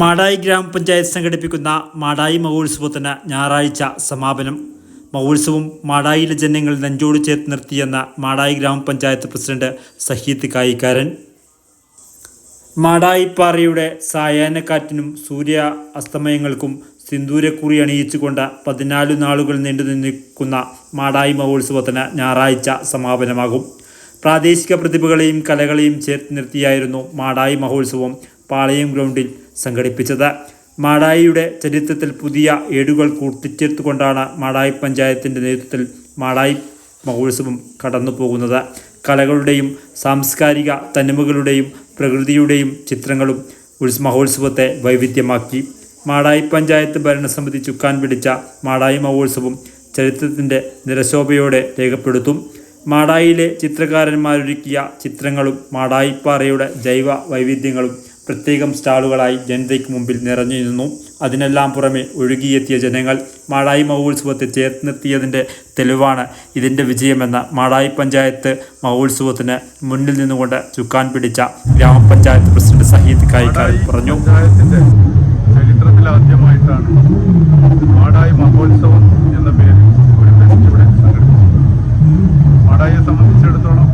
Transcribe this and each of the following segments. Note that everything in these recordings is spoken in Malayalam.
മാടായി ഗ്രാമപഞ്ചായത്ത് സംഘടിപ്പിക്കുന്ന മാടായി മഹോത്സവത്തിന് ഞായറാഴ്ച സമാപനം. മഹോത്സവം മാടായിയിലെ ജനങ്ങൾ നെഞ്ചോട് ചേർത്ത് നിർത്തിയെന്ന മാടായി ഗ്രാമപഞ്ചായത്ത് പ്രസിഡന്റ് സഹീദ് കായിക്കാരൻ. മാടായിപ്പാറയുടെ സായാഹ്നക്കാറ്റിനും സൂര്യ അസ്തമയങ്ങൾക്കും സിന്ദൂരക്കുറി അണിയിച്ചുകൊണ്ട് പതിനാല് നാളുകൾ നീണ്ടു നിൽക്കുന്ന മാടായി മഹോത്സവത്തിന് ഞായറാഴ്ച സമാപനമാകും. പ്രാദേശിക പ്രതിഭകളെയും കലകളെയും ചേർത്ത് നിർത്തിയായിരുന്നു മാടായി മഹോത്സവം പാളയം ഗ്രൗണ്ടിൽ സംഘടിപ്പിച്ചത്. മാടായിയുടെ ചരിത്രത്തിൽ പുതിയ ഏടുകൾ കൂട്ടിച്ചേർത്തുകൊണ്ടാണ് മാടായി പഞ്ചായത്തിന്റെ നേതൃത്വത്തിൽ മാടായി മഹോത്സവം കടന്നു പോകുന്നത് കലകളുടെയും സാംസ്കാരിക തനിമകളുടെയും പ്രകൃതിയുടെയും ചിത്രങ്ങളും മഹോത്സവത്തെ വൈവിധ്യമാക്കി. മാടായി പഞ്ചായത്ത് ഭരണസമിതി ചുക്കാൻ പിടിച്ച മാടായി മഹോത്സവം ചരിത്രത്തിന്റെ നിരശോഭയോടെ രേഖപ്പെടുത്തും. മാടായിലെ ചിത്രകാരന്മാരൊരുക്കിയ ചിത്രങ്ങളും മാടായിപ്പാറയുടെ ജൈവ വൈവിധ്യങ്ങളും പ്രത്യേകം സ്റ്റാളുകളായി ജനതയ്ക്ക് മുമ്പിൽ നിറഞ്ഞു നിന്നു. അതിനെല്ലാം പുറമെ ഒഴുകിയെത്തിയ ജനങ്ങൾ മാടായി മഹോത്സവത്തെ ചേർത്ത് നിർത്തിയതിന്റെ തെളിവാണ് ഇതിന്റെ വിജയമെന്ന മാടായി പഞ്ചായത്ത് മഹോത്സവത്തിന് മുന്നിൽ നിന്നുകൊണ്ട് ചുക്കാൻ പിടിച്ച ഗ്രാമപഞ്ചായത്ത് പ്രസിഡന്റ് സഹീദ് കായിക്കാരൻ പറഞ്ഞു. ചരിത്രത്തിലാദ്യമായിട്ടാണ് മാടായി മഹോത്സവം എന്ന പേരിൽ ഒരു ഫെസ്റ്റിവൽ സംഘടിപ്പിച്ചത് മാടായിയെ സംബന്ധിച്ചിടത്തോളം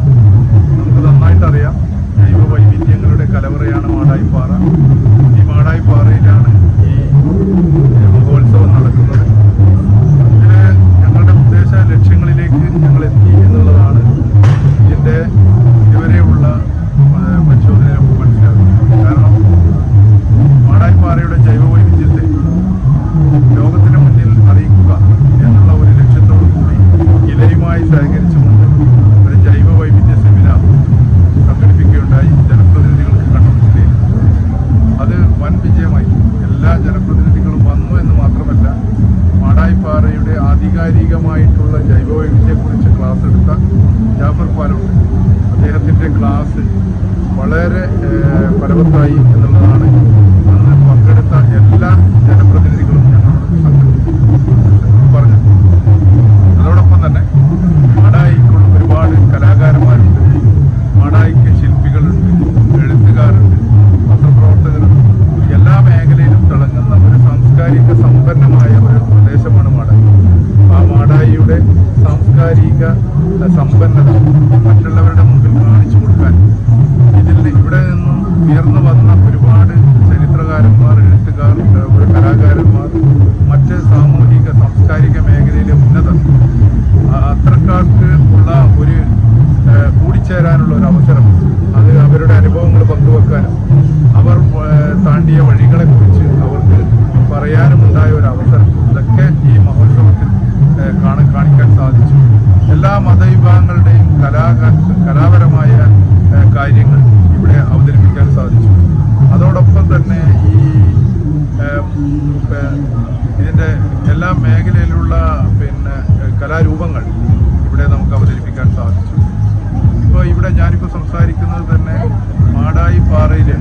നമുക്ക് നന്നായിട്ട് അറിയാം ജൈവ വൈവിധ്യങ്ങളുടെ കലവറയാണ് മാടായി പാറ ഈ മാടായി പാറയിലാണ് ഈ മഹോത്സവം നടക്കുന്നത് ഇതിന് ഞങ്ങളുടെ ഉദ്ദേശ ലക്ഷ്യങ്ങളിലേക്ക് ഞങ്ങൾ എത്തി എന്നുള്ളതാണ് ഇതിന്റെ ഇതുവരെയുള്ള ആ, പരിശോധനയിൽ നമുക്ക് മനസ്സിലാക്കുന്നത് കാരണം മാടായിപ്പാറയുടെ ജൈവ വൈവിധ്യത്തെ ലോകത്തിന് മുന്നിൽ അറിയിക്കുക എന്നുള്ള ഒരു ലക്ഷ്യത്തോടു കൂടി ഇലയുമായി സഹകരിച്ചുകൊണ്ട് ഒരു ജൈവ വൈവിധ്യ സെമിനാർ സംഘടിപ്പിക്കുകയുണ്ടായി ജനപ്രതിനിധികൾക്ക് കണ്ണൂർ ജില്ലയിൽ അത് വൻ വിജയമായി എല്ലാ ജനപ്രതിനിധികളും വന്നു എന്ന് മാത്രമല്ല മാടായിപ്പാറയുടെ ആധികാരികമായിട്ടുള്ള ജൈവ വൈവിധ്യത്തെക്കുറിച്ച് ക്ലാസ് എടുത്ത ജാഫർ പാലുണ്ട് അദ്ദേഹത്തിന്റെ ക്ലാസ് വളരെ ഫലവത്തായി എന്നുള്ളതാണ്. അന്ന് പങ്കെടുത്ത എല്ലാ ജനപ്രതിനിധികളും ഞങ്ങളോട് പറഞ്ഞു. അതോടൊപ്പം തന്നെ മാടായിക്കുള്ള ഒരുപാട് കലാകാരന്മാരുണ്ട് മാടായിക്ക് ശില്പികളുണ്ട് എഴുത്തുകാരുണ്ട് പത്രപ്രവർത്തകരുണ്ട് എല്ലാ മേഖലയിലും തിളങ്ങുന്ന ഒരു സാംസ്കാരിക സമ്പന്നമായ ഒരു പ്രദേശമാണ് മാടായി ആ മാടായിയുടെ സാംസ്കാരിക സമ്പന്നത മറ്റുള്ളവരുടെ മുമ്പിൽ കാണിച്ചു കൊടുക്കാൻ ഇതിൽ ഇവിടെ നിന്നും ഉയർന്നു വന്ന ഒരുപാട് ചരിത്രകാരന്മാർ എഴുത്തുകാർ കലാകാരന്മാർ മറ്റ് സാമൂഹിക സാംസ്കാരിക മേഖലയിലെ ഉന്നതർ അത്രക്കാർക്ക് ഉള്ള ഒരു കൂടിച്ചേരാനുള്ള ഒരു അവസരം. അത് അവരുടെ അനുഭവങ്ങൾ പങ്കുവെക്കാനും അവർ താണ്ടിയ വഴികളെക്കുറിച്ച് അവർക്ക് പറയാനുമുണ്ടായ ഒരു അവസരം. ഇതൊക്കെ ഈ കാണ കാണിക്കാൻ സാധിച്ചു. എല്ലാ മതവിഭാഗങ്ങളുടെയും കലാ കലാപരമായ കാര്യങ്ങൾ ഇവിടെ അവതരിപ്പിക്കാൻ സാധിച്ചു. അതോടൊപ്പം തന്നെ ഈ ഇതിന്റെ എല്ലാ മേഖലയിലുള്ള പിന്നെ കലാരൂപങ്ങൾ ഇവിടെ നമുക്ക് അവതരിപ്പിക്കാൻ സാധിച്ചു. ഇപ്പോൾ ഇവിടെ ഞാനിപ്പോൾ സംസാരിക്കുന്നത് തന്നെ മാടായി പാറയിലെ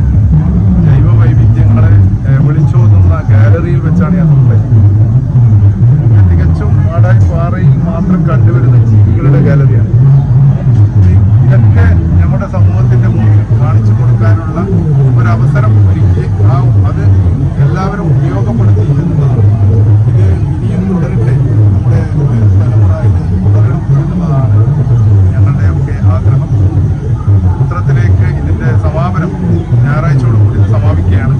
ഞായറാഴ്ചയോടുകൂടി ഇത് സമാപിക്കുകയാണ്.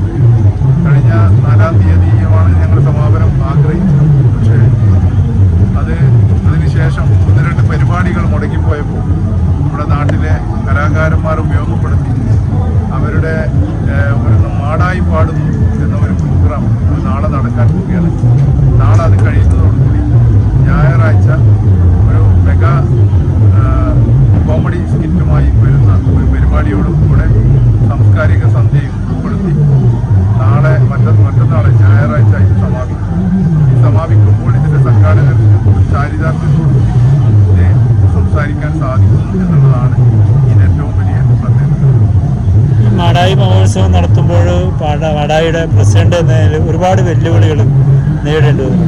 കഴിഞ്ഞ നാലാം തീയതിയുമാണ് ഞങ്ങൾ സമാപനം ആഗ്രഹിച്ചത്. പക്ഷേ അത് അതിനുശേഷം ഒന്ന് രണ്ട് പരിപാടികൾ മുടക്കിപ്പോയപ്പോൾ നമ്മുടെ നാട്ടിലെ കലാകാരന്മാർ ഉപയോഗപ്പെടുത്തി അവരുടെ ഒരു മാടായി പാടുന്നു എന്ന ഒരു പ്രോഗ്രാം നാളെ നടക്കാൻ പോവുകയാണ്. നാളെ അത് കഴിയുന്നതോടുകൂടി ഞായറാഴ്ച മാടായിയുടെ പ്രസിഡന്റ് എന്ന നിലയിൽ ഒരുപാട് വെല്ലുവിളികൾ നേരിടേണ്ടി വരും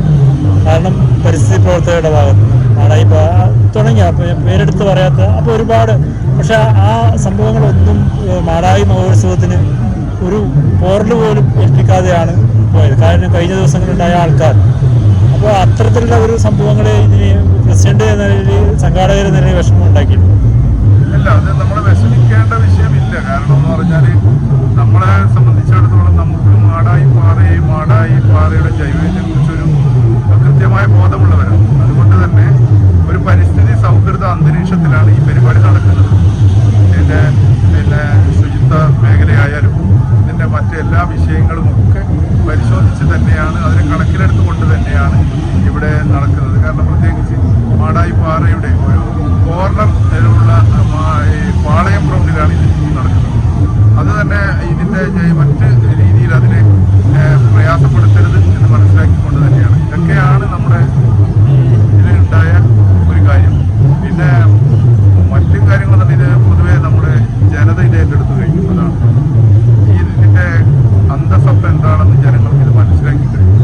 കാരണം പരിസ്ഥിതി പ്രവർത്തകരുടെ ഭാഗത്ത് മാടായി പാ- തുടങ്ങിയ? പേരെടുത്ത് പറയാത്ത അപ്പോൾ ഒരുപാട് പക്ഷെ ആ സംഭവങ്ങളൊന്നും മാടായി മഹോത്സവത്തിന് ഒരു പോറൽ പോലും ഏൽപ്പിക്കാതെയാണ് പോയത്. കാരണം കഴിഞ്ഞ ദിവസങ്ങളുണ്ടായ ആൾക്കാർ. അപ്പോൾ അത്തരത്തിലുള്ള ഒരു സംഭവങ്ങളെ ഇതിന് പ്രസിഡന്റ് എന്ന നിലയിൽ സംഘാടകർ എന്ന നിലയിൽ വിഷമം ഉണ്ടാക്കിയിട്ടുണ്ട്. അല്ല അത് നമ്മൾ വിഷമിക്കേണ്ട വിഷയമില്ല. കാരണം എന്ന് പറഞ്ഞാൽ നമ്മളെ പാറയുടെ ജൈവത്തെ കുറിച്ചൊരു കൃത്യമായ ബോധമുള്ളവരാണ്. അതുകൊണ്ട് തന്നെ ഒരു പരിസ്ഥിതി സൗഹൃദ അന്തരീക്ഷത്തിലാണ് ഈ പരിപാടി നടക്കുന്നത് ഇതിന്റെ പിന്നെ ശുചിത്വ മേഖലയായാലും ഇതിന്റെ മറ്റെല്ലാ വിഷയങ്ങളും ഒക്കെ പരിശോധിച്ച് തന്നെയാണ് അതിനെ കണക്കിലെടുത്തുകൊണ്ട് തന്നെയാണ് ഇവിടെ നടക്കുന്നത് കാരണം പ്രത്യേകിച്ച് മാടായി പാറയുടെ ഒരു കോർണറിലുള്ള ഈ പാളയം ഗ്രൗണ്ടിലാണ് ഇത് നടക്കുന്നത് അത് തന്നെ ഇതിന്റെ ജൈ- മറ്റ് രീതിയിൽ അതിനെ ഏഹ്, പ്രയാസപ്പെടുത്തരുത് എന്ന് മനസ്സിലാക്കിക്കൊണ്ട് തന്നെയാണ് ഇതൊക്കെയാണ് നമ്മുടെ ഈ ഇതിലുണ്ടായ ഒരു കാര്യം പിന്നെ മറ്റു കാര്യങ്ങൾ തന്നെ ഇത് പൊതുവേ നമ്മുടെ ജനത ഇത് ഏറ്റെടുത്തു കഴിഞ്ഞു അതാണ് ഈ ഇതിന്റെ അന്തസ്സത്ത എന്താണെന്ന് ജനങ്ങൾക്ക് ഇത് മനസ്സിലാക്കി കഴിഞ്ഞു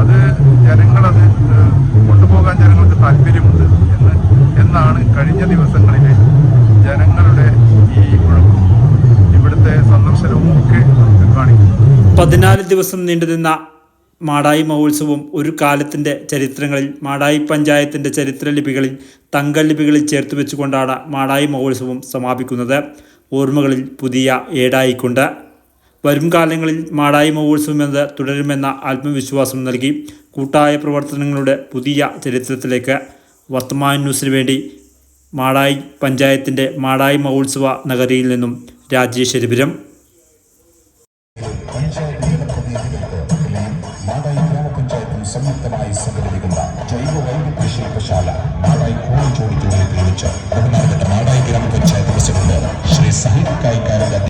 അത് ജനങ്ങളത് ഏഹ്, കൊണ്ടുപോകാൻ ജനങ്ങൾക്ക് താല്പര്യമുണ്ട് എന്ന് എന്നാണ് കഴിഞ്ഞ ദിവസങ്ങളിലെ ജനങ്ങളുടെ ഈ ഒഴുക്കും ഇവിടുത്തെ സന്ദർശനവും ഒക്കെ കാണിക്കുന്നത് പതിനാല് ദിവസം നീണ്ടുനിന്ന മാടായി മഹോത്സവം ഒരു കാലത്തിന്റെ ചരിത്രങ്ങളിൽ മാടായി പഞ്ചായത്തിന്റെ ചരിത്ര ലിപികളിൽ ചരിത്രലിപികളിൽ തങ്കലിപികളിൽ ചേർത്ത് വെച്ചുകൊണ്ടാണ് മാടായി മഹോത്സവം സമാപിക്കുന്നത്. ഓർമ്മകളിൽ പുതിയ ഏടായിക്കൊണ്ട്. വരും കാലങ്ങളിൽ മാടായി മഹോത്സവം എന്നത് തുടരുമെന്ന ആത്മവിശ്വാസം നൽകി കൂട്ടായ പ്രവർത്തനങ്ങളുടെ പുതിയ ചരിത്രത്തിലേക്ക് വർത്തമാന ന്യൂസിന് വേണ്ടി മാടായി പഞ്ചായത്തിന്റെ മാടായി മഹോത്സവ നഗരിയിൽ നിന്നും രാജേഷ് എരിപുരം സംയുക്തമായി സംഘടിപ്പിക്കുന്ന ജൈവ വൈവിധ്യ ശില്പശാല മാടായി ഓഡിറ്റോറിയത്തിൽ വെച്ച് മാടായി ഗ്രാമപഞ്ചായത്ത് പ്രസിഡന്റ് ശ്രീ സഹിത് കായിക്കാരന്റെ